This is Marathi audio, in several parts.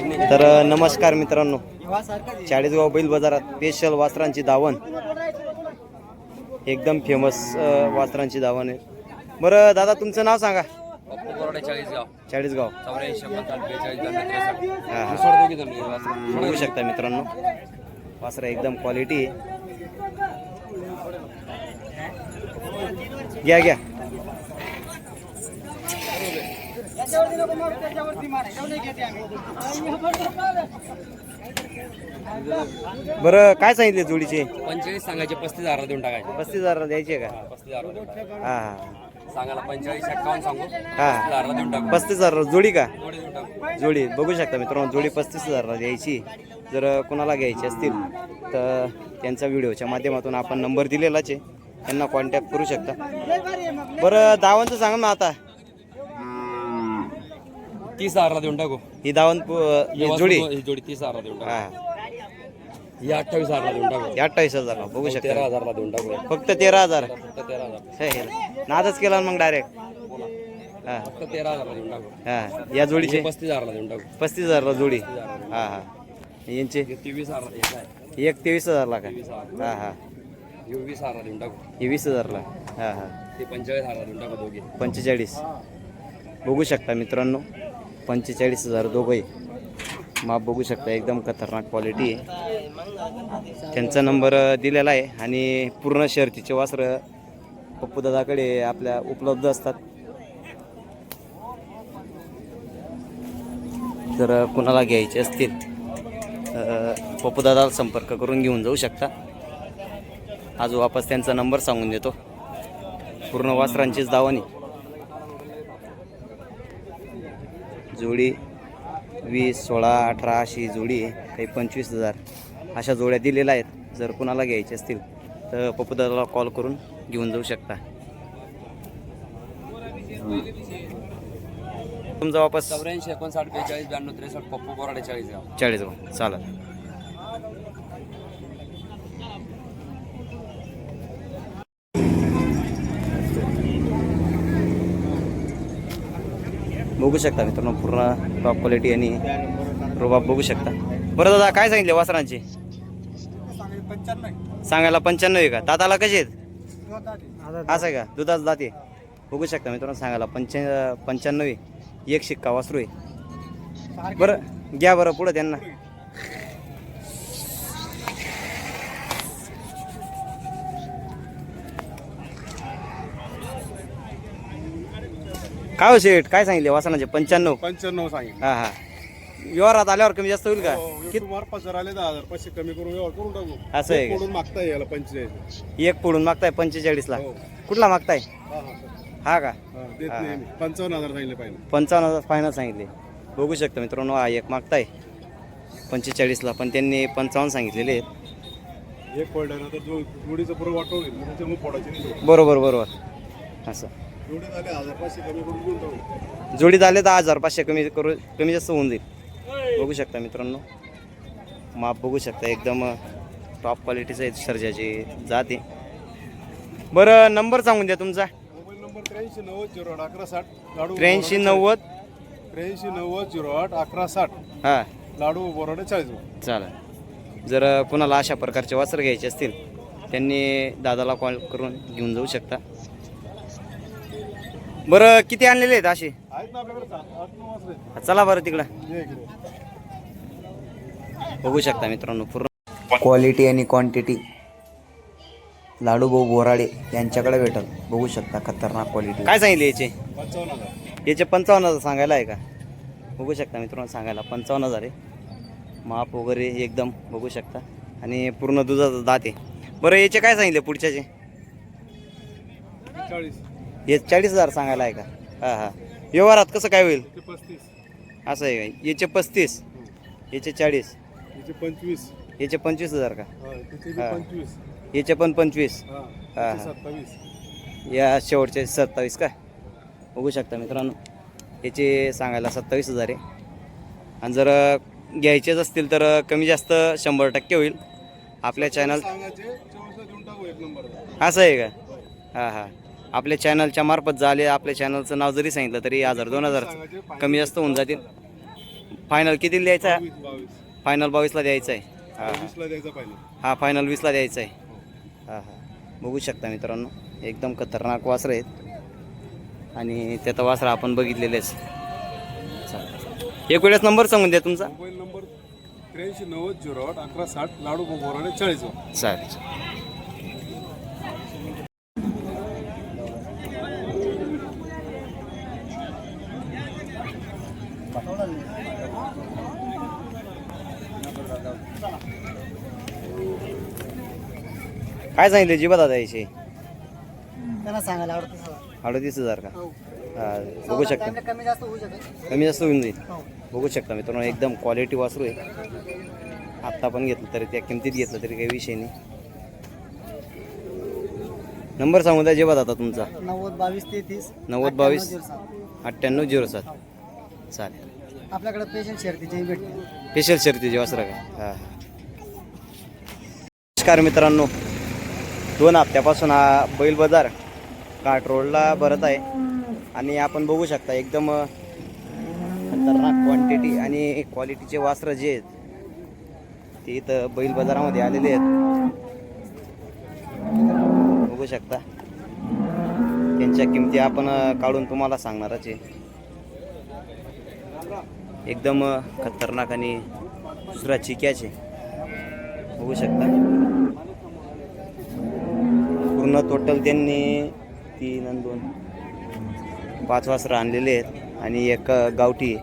तर नमस्कार मित्रांनो. चाळीसगाव बैल बाजारात स्पेशल वासरांची दावण एकदम फेमस वासरांची दावण आहे. बरं दादा तुमचं नाव सांगा. चाळीसगाव. चाळीसगाव. हा. बघू शकता मित्रांनो. वासरा एकदम क्वालिटी आहे घ्या घ्या. बरं काय सांगितले जोडीचे? पंचेचाळीस सांगायचे पस्तीस हजार देऊन टाकायचे. पस्तीस हजार द्यायचे का? पस्तीस हजार. हा हा. सांगायला पंचेचाळीस एक्कावन्न सांगू. पस्तीस हा हजार देऊन टाकू. पस्तीस हजार जोडी का? जोडी देऊन टाकू. जोडी बघू शकता मित्रांनो जोडी पस्तीस हजारला द्यायची. जर कोणाला घ्यायची असतील तर त्यांचा व्हिडिओच्या माध्यमातून आपण नंबर दिलेलाच आहे. त्यांना कॉन्टॅक्ट करू शकता. बरं दावणचं सांगा ना आता. तीस हजारला देऊन टाकू. ही दावण जोडी? ही जोडी तीस हजारला देऊन टाकू. हा. ही अठ्ठावीस हजारला देऊन टाकू. ही अठ्ठावीस हजारला बघू तेरा शकता. हजारला देऊन टाकू. फक्त तेरा हजार. फक्त तेरा हजार. हे, हे. नादच केला ना मग डायरेक्ट हा. फक्त तेरा हजारला देऊन टाकू. हा. या जोडीचे? पस्तीस हजारला देऊन टाकू. पस्तीस हजारला जोडी. हा हा. यांचे? हे तेवीस हजार एक आहे. एक तेवीस हजारला का? हा हा. हे वीस हजारला देऊन टाकू. हे वीस हजारला. हा हा. ते पंचेचाळीस हजारला देऊन टाकू दोघे. पंचेचाळीस. बघू शकता मित्रांनो. पंचेचाळीस हजार दोघंही. माप बघू शकता एकदम खतरनाक क्वालिटी आहे. त्यांचा नंबर दिलेला आहे आणि पूर्ण शर्तीचे वासरं पप्पूदादाकडे आपल्या उपलब्ध असतात. जर कुणाला घ्यायचे असतील पप्पू पप्पूदादाला संपर्क करून घेऊन जाऊ शकता. आज वापस त्यांचा नंबर सांगून देतो. पूर्ण वासरांचीच दावणी जोडी वीस सोळा अठरा अशी जोडी आहे. काही पंचवीस हजार अशा जोड्या दिलेल्या आहेत. जर कुणाला घ्यायचे असतील तर पप्पूदादाला कॉल करून घेऊन जाऊ शकता. तुमचा वापस चौऱ्याऐंशी एकोणसाठ बेचाळीस ब्याण्णव त्रेसष्ट पप्पू बोराडे चाळीस गाव चाळीस गाव चालेल. बघू शकता मित्रांनो पूर्ण टॉप क्वालिटी आणि रोबाब बघू शकता. बरं दादा काय सांगितले वासरांचे? सांगायला पंच्याण्णव आहे का? दादाला कसे आहेत? असं आहे का? दुधाच दाते बघू शकता मित्रांनो सांगायला पंच्या पंच्याण्णव आहे. एक शिक्का वासरू आहे. बरं घ्या बरं पुढं त्यांना. काय हो शेठ? काय सांगितले? वासनाचे पंच्याण्णव. पंच्याण्णव सांगितलं. हा हा. व्यवहारात आल्यावर कमी जास्त होईल का? किती मार पाचशे आले दहा हजार. पाचशे कमी करून व्यवहार करून टाकू. असं आहे का? कोडून मागता यायला पंचेचाळीस. एक पुढून मागताय पंचेचाळीसला. हो. कुठला मागताय? हा हा सर. हा का? हा, देत नाही मी. पंचावन्न हजार सांगितले पाहिजे. पंचावन्न हजार फायनल सांगितले. बघू शकता मित्रांनो हा एक मागताय. पंचेचाळीसला. पण त्यांनी पंचावन्न सांगितलेले आहेत. एक पडल्यानंतर जो जोडीचं पुढे वाटवून घेतलं त्याच्यामुळे फोडायचे नाही. जोडी. बरोबर बरोबर. असं. जोडीत आले तर हजार पाचशे कमी करू कमी जास्त होऊन जाईल. बघू शकता मित्रांनो. माप बघू शकता एकदम टॉप क्वालिटीचं आहे सर्जाची जाते. बरं नंबर सांगून द्या तुमचा. मोबाईल नंबर त्र्याऐंशी नव्वद झिरो आठ अकरा साठ लाडू त्र्याऐंशी नव्वद. त्र्याऐंशी नव्वद झिरो आठ अकरा साठ. हां. लाडू बोराडे चाळीस चालेल. जर कुणाला अशा प्रकारचे वस्त्र घ्यायचे असतील त्यांनी दादाला कॉल करून घेऊन जाऊ शकता. बरं किती आणलेले आहेत असे? आहेत ना आपल्याकडे सात आठ नऊ वाजले चला बरं तिकडं. ये इकडे. बघू शकता मित्रांनो पूर्ण क्वालिटी आणि क्वांटिटी लाडूभाऊ बोराडे यांच्याकडे भेटल. बघू शकता खतरनाक क्वालिटी काय सांगितले याचे? पंचावन्न हजार. याचे पंचावन्न हजार सांगायला आहे का? बघू शकता मित्रांनो सांगायला. पंचावन्न हजार आहे. माप वगैरे एकदम बघू शकता. आणि पूर्ण दुधाचं दात आहे. बरं याचे काय सांगितले पुढच्याचे? चाळीस. हे चाळीस हजार सांगायला आहे का? हां हां. व्यवहारात कसं काय होईल? पस्तीस. असं आहे का याचे पस्तीस. याचे चाळीस. याचे पंचवीस. याचे पंचवीस हजार का? हा. पंचवीस. याचे पण पंचवीस. हा हा. त्याचे सत्तावीस. या शेवटचे सत्तावीस का? बघू शकता मित्रांनो. याचे सांगायला सत्तावीस हजार आहे. आणि जर घ्यायचेच असतील तर कमी जास्त शंभर टक्के होईल. आपल्या चॅनल सांगायचे चोवीसला देऊन टाकू एक नंबर असं आहे का? हां हां. आपल्या चॅनलच्या मार्फत झाले. आपल्या चॅनलचं नाव जरी सांगितलं तरी हजार दोन हजार कमी जास्त होऊन जातील. फायनल किती द्यायचा? आहे. फायनल बावीसला द्यायचा आहे हा फायनल वीसला द्यायचा आहे. हा हा. बघू शकता मित्रांनो एकदम खतरनाक वासरं आहेत. आणि त्याचा वासरा आपण बघितलेलेच. एक वेळेस नंबर सांगून द्या तुमचा. मोबाईल नंबर त्र्याऐंशी नव्वद झिरो आठ अकरा साठ लाडू बोराडे चाळीस. चालेल. काय सांगितले? जिबा दादा याचे त्यांना सांगायला आवडतं अडतीस हजार का? हो. बघू शकता. कमी जास्त होऊ शकत. कमी जास्त होऊन जाईल. हो. बघू शकता मित्रांनो एकदम क्वालिटी वासरू आहे. आत्ता पण घेतलं तरी त्या किमतीत घेतलं तरी काही विषय नाही. नंबर सांगू द्या जेव्हा आता तुमचा. नव्वद बावीस तेहतीस नव्वद बावीस अठ्ठ्याण्णव झिरो सात. चालेल. आपल्याकडे पेशंट शर्तीचे भेटते स्पेशल शर्तीचे वासरा का? हां. नमस्कार मित्रांनो. दोन हप्त्यापासून हा बैल बाजार काट रोडला भरत आहे. आणि आपण बघू शकता एकदम खतरनाक क्वांटिटी आणि क्वालिटीचे वासरं जे आहेत ते इथं बैल बाजारामध्ये आलेले आहेत. बघू शकता. त्यांच्या किमती आपण काढून तुम्हाला सांगणारच आहे. एकदम खतरनाक आणि दुसरा चिक्याचे बघू शकता. पूर्ण टोटल त्यांनी तीन आणि दोन पाच वासरं आणलेले आहेत आणि एक गावठी.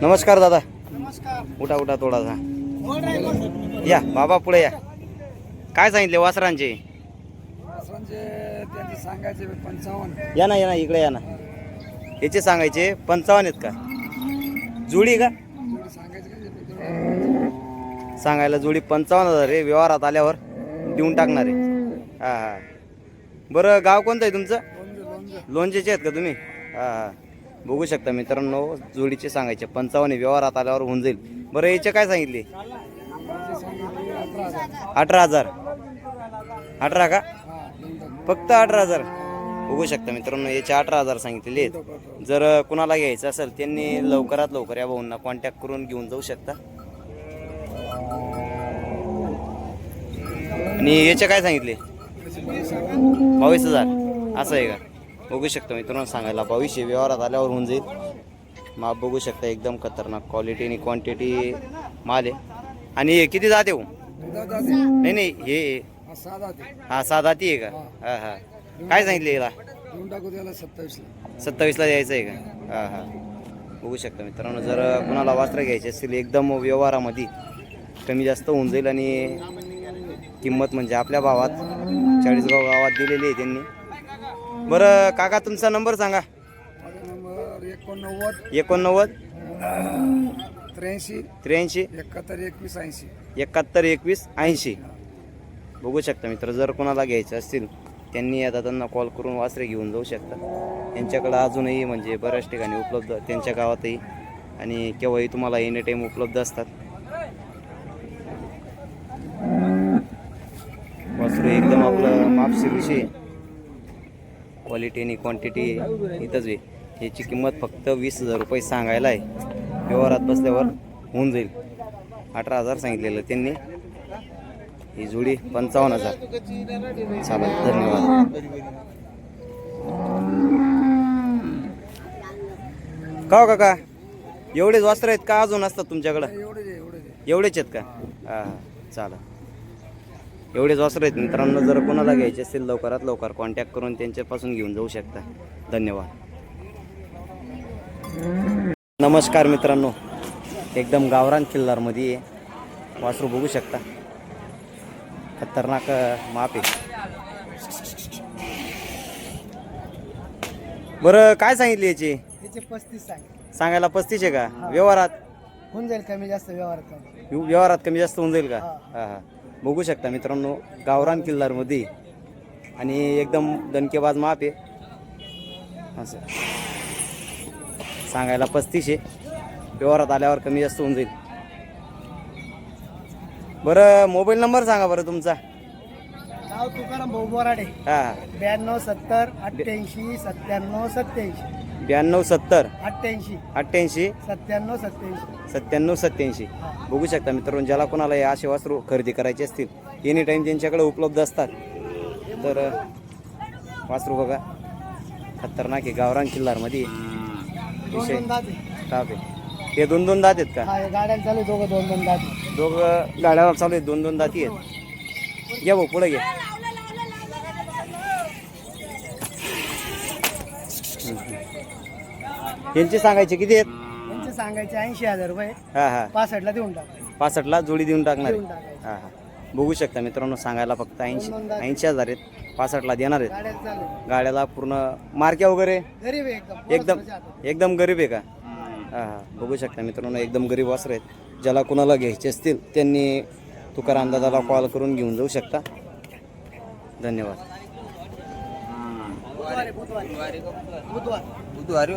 नमस्कार दादा. नमस्कार. उठा उठा थोडासा या बाबा पुढे या. काय सांगितले वासरांचे सांगायचे पंचावन्न. या ना या ना इकडे या ना. याचे सांगायचे पंचावन्न आहेत का? जुडी का? सांगायला जुडी पंचावन्न हजार आहे व्यवहारात आल्यावर देऊन टाकणार आहे. हा हा. बरं गाव कोणतं आहे तुमचं? लोणचेचे आहेत का तुम्ही? हा हा. बघू शकता मित्रांनो जोडीचे सांगायचे पंचावन्न आहे, व्यवहारात आल्यावर होऊन जाईल. बरं याचे काय सांगितले? अठरा हजार. अठरा का? फक्त अठरा हजार. बघू शकता मित्रांनो याचे अठरा हजार सांगितलेले आहेत. जर कुणाला घ्यायचं असेल त्यांनी लवकरात लवकर या भाऊंना कॉन्टॅक्ट करून घेऊन जाऊ शकता. आणि याचे काय सांगितले? बावीस हजार. असं आहे का? बघू शकता मित्रांनो सांगायला बावीसशे व्यवहारात आल्यावर होऊन जाईल. माप बघू शकता एकदम खतरनाक क्वालिटी आणि क्वांटिटी माल आहे. आणि हे किती जाते हो? नाही नाही हे हा सहा जाती आहे का? हा. हा काय सांगितले याला टाकू त्याला सत्तावीसला. सत्तावीसला द्यायचं आहे का? हा हा. बघू शकता मित्रांनो जर कुणाला वस्त्र घ्यायचे असतील एकदम व्यवहारामध्ये कमी जास्त होऊन जाईल आणि किंमत म्हणजे आपल्या भावात चाळीसगाव गावात दिलेली आहे त्यांनी. बरं काका तुमचा नंबर सांगा. माझा नंबर एकोणनव्वद एकोणनव्वद त्र्याऐंशी त्र्याऐंशी एकाहत्तर एकवीस ऐंशी. एकाहत्तर एकवीस ऐंशी. बघू शकता मित्र जर कोणाला घ्यायचे असतील त्यांनी आता त्यांना कॉल करून वासरे घेऊन जाऊ शकता. त्यांच्याकडं अजूनही म्हणजे बऱ्याच ठिकाणी उपलब्ध त्यांच्या गावातही आणि केव्हाही तुम्हाला एनी टाईम उपलब्ध असतात. वासरू एकदम आपलं मापशी विषय क्वालिटी आणि क्वांटिटी इथंच आहे. याची किंमत फक्त वीस हजार रुपये सांगायला आहे. व्यवहारात बसल्यावर होऊन जाईल. अठरा हजार सांगितलेलं त्यांनी. ही जोडी पंचावन्न हजार. चालेल धन्यवाद. का काका एवढेच वस्त्र आहेत का अजून असतात तुमच्याकडं? एवढेच आहेत का? हां हां चालेल. एवढेच वस्त्र आहेत. मित्रांनो जर कोणाला घ्यायचे असतील लवकरात लवकर कॉन्टॅक्ट करून त्यांच्यापासून घेऊन जाऊ शकता. धन्यवाद. नमस्कार मित्रांनो. एकदम गावरान किल्लारमध्ये वासरू बघू शकता. खतरनाक माप आहे. बरं काय सांगितले याची? त्याचे पस्तीस सांग. सांगायला पस्तीस आहे का? व्यवहारात? होऊन जाईल कमी जास्त व्यवहार कमी. व्यव- व्यवहारात कमी जास्त होऊन जाईल का? हा हा. बघू शकता मित्रांनो गावरान किल्लारमध्ये. आणि एकदम दणकेबाज माप आहे. असं. सांगायला पस्तीस आहे. व्यवहारात आल्यावर कमी जास्त होऊन जाईल. बरं मोबाईल नंबर सांगा बरं तुमचा. नाव तुकाराम भाऊ बोराडे. हां. ब्याण्णव सत्तर अठ्ठ्याऐंशी सत्त्याण्णव सत्त्याऐंशी. ब्याण्णव सत्तर. अठ्ठ्याऐंशी. अठ्ठ्याऐंशी. सत्त्याण्णव सत्त्याऐंशी. सत्त्याण्णव सत्त्याऐंशी. बघू शकता मित्रांनो ज्याला कोणाला हे असे वासरू खरेदी करायचे असतील एनी टाईम त्यांच्याकडे उपलब्ध असतात. तर वासरू बघा. खतरनाक आहे गावरान किल्लारमध्ये. विषय. दात आहे. हे दोन दोन दात आहेत का? हा हे गाड्या चालू आहे दोघं दोन दोन दात. दोघं गाड्यावर चालू आहेत दोन दोन दाती आहेत. घ्या भाऊ पुढे घ्या यांचे सांगायचे किती आहेत? यांचे सांगायचे ऐंशी हजार रुपये हा हा. पासष्टला देऊन टाक. पासष्टला जोडी देऊन टाकणार देऊन आहे टाकायचे. हा हा. बघू शकता मित्रांनो सांगायला फक्त ऐंशी ऐंशी हजार आहेत. पासष्टला देणार आहेत. गाड्या चालू आहे. गाड्याला पूर्ण मार्क्या वगैरे? गरीब आहे एकदम. एकदम. एकदम गरीब आहे का? हां हां बघू शकता मित्रांनो एकदम गरीब वासर आहेत ज्याला कुणाला घ्यायचे असतील त्यांनी तुकाराम दादाला कॉल करून घेऊन जाऊ शकता धन्यवाद बुधवारी